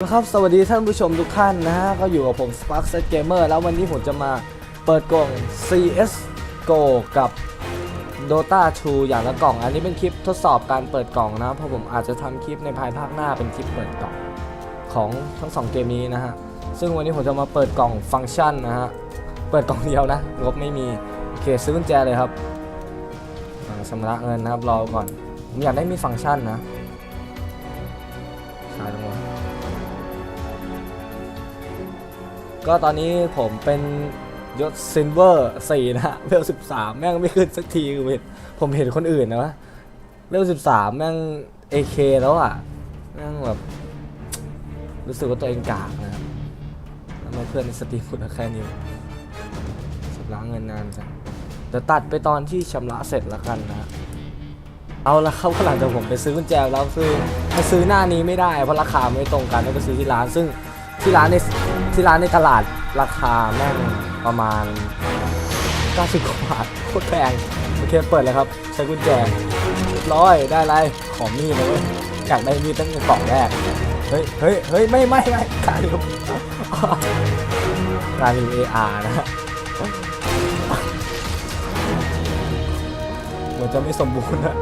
ครับสวัสดีท่านผู้ชมทุกท่านนะฮะก็อยู่กับผม Spark Set Gamer แล้ววันนี้ผมจะมาเปิดกล่อง CS GO กับ Dota 2 อย่างละกล่อง อันนี้เป็นคลิปทดสอบการเปิดกล่องนะเพราะผมอาจจะทำคลิปในภายภาคหน้าเป็นคลิปเปิดกล่องของทั้งสองเกมนี้นะฮะ ซึ่งวันนี้ผมจะมาเปิดกล่องฟังก์ชันนะฮะ เปิดกล่องเดียวนะงบไม่มี โอเคซื้อกุญแจเลยครับชำระเงินนะครับรอก่อนผมอยากได้มีฟังก์ชันนะ ก็ตอนนี้ผมเป็นยศซิลเวอร์สี่นะฮะเวลสิบสามแม่งไม่ขึ้นสักทีคือเห็นผมเห็นคนอื่นนะวะเวลสิบสามแม่งเอเคแล้วอะแม่งแบบรู้สึกว่าตัวเองกากนะครับทำไมเพื่อนในสตรีมพูดแค่นี้วะชำระเงินนานจังเดี๋ยวตัดไปตอนที่ชำระเสร็จแล้วกันนะเอาละครับก็หลังจากผมไปซื้อกุญแจแล้วคือมาซื้อหน้านี้ไม่ได้เพราะราคาไม่ตรงกันต้องไปซื้อที่ร้านซึ่ง ที่ร้านในที่ร้านในตลาดราคาแม่งประมาณ 90กว่าบาทโคตรแพงโอเคเปิดเลยครับ ใช้กุญแจร้อยได้ไรของมีดเว้ยอยากได้มีดตั้งแต่กล่องแรกเฮ้ยเฮ้ยเฮ้ยไม่ไม่ไม่การนี้การนี้ AR นะฮะเหมือนจะไม่สมบูรณ์นะ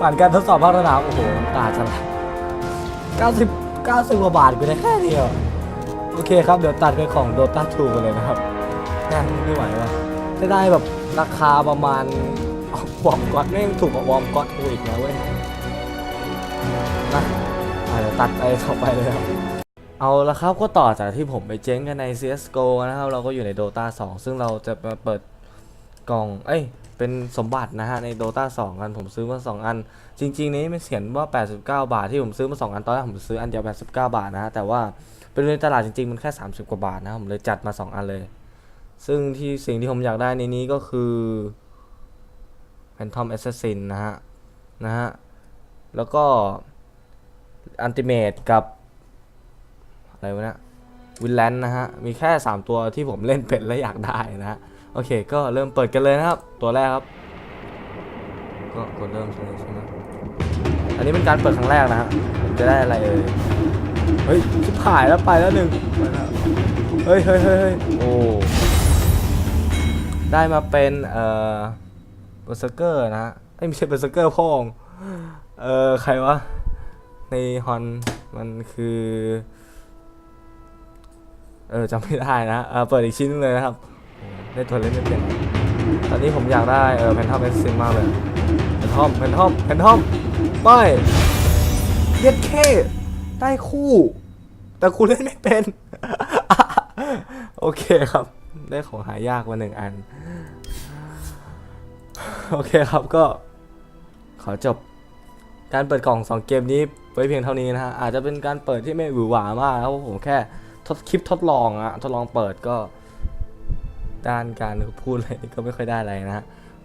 ผ่านการทดสอบภาคสนามโอ้โหตาจะไหล90 90กว่าบาทกูได้แค่เดียว โอเคครับ เดี๋ยวตัดไปของ Dota 2กันเลยนะครับแน่ไม่ไหวว่ะจะได้แบบราคาประมาณวอมก๊อตแม่งถูกกว่าวอมก๊อตกูอีกนะเว้ยนะอะเดี๋ยวตัดไปต่อไปเลยครับเอาละครับก็ต่อจากที่ผมไปเจ๊งกันใน CSGO นะครับ เราก็อยู่ใน Dota 2 ซึ่งเราจะมาเปิด กล่อง เอ้ย เป็นสมบัตินะฮะ ใน Dota 2กัน ผมซื้อมา 2 อัน จริง ๆ นี้มันเขียนว่า 89 บาทที่ผมซื้อมา 2 อัน ตอนแรกผมซื้ออันเดียว 89 บาทนะฮะ แต่ว่าเป็นในตลาดจริง ๆ มันแค่ 30 กว่าบาทนะ ผมเลยจัดมา 2 อันเลย ซึ่งที่สิ่งที่ผมอยากได้ในนี้ก็คือ Phantom Assassin นะฮะ นะฮะ แล้วก็ Ultimate กับ อะไรวะเนี่ยวินแลนด์นะฮะ มีแค่ 3 ตัวที่ผมเล่นเป็นและอยากได้นะฮะ โอเค ก็เริ่มเปิดกันเลยนะครับ ตัวแรกครับ ก็กดเริ่มใช่ไหมใช่ไหมอันนี้เป็นการเปิดครั้งแรกนะฮะจะได้อะไรเอ่ย เฮ้ยชิบหายแล้วไปแล้วหนึ่งไปแล้วเฮ้ยเฮ้ยเฮ้ยโอ้ ได้มาเป็น เอ่อเบอร์เซเกอร์นะฮะไม่ใช่เบอร์เซเกอร์พ่อง เอ่อ ใครวะ ในฮอนมันคือ เออจำไม่ได้นะ เออเปิดอีกชิ้นนึงเลยนะครับ ได้ตัวเล่นไม่เป็นตอนนี้ผมอยากได้เออแพนทอมเอสซิมากเลยแพนทอมแพนทอมแพนทอมไม่เย็ดเคได้คู่ แต่คุณเล่นไม่เป็น โอเคครับ ได้ของหายากมาหนึ่งอัน โอเคครับก็ ขอจบ การเปิดกล่อง2เกมนี้ไว้เพียงเท่านี้นะฮะ อาจจะเป็นการเปิดที่ไม่หวือหวามากนะเพราะผมแค่ทดคลิปทดลองอะทดลองเปิดก็ ด้านการพูดอะไรนี่ก็ไม่ค่อยได้อะไรนะฮะ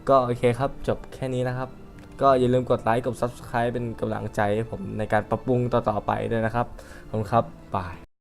ก็โอเคครับจบแค่นี้นะครับ ก็อย่าลืมกดไลค์กด Subscribe เป็นกำลังใจให้ผมในการปรับปรุงต่อๆไปด้วยนะครับ ขอบคุณครับบาย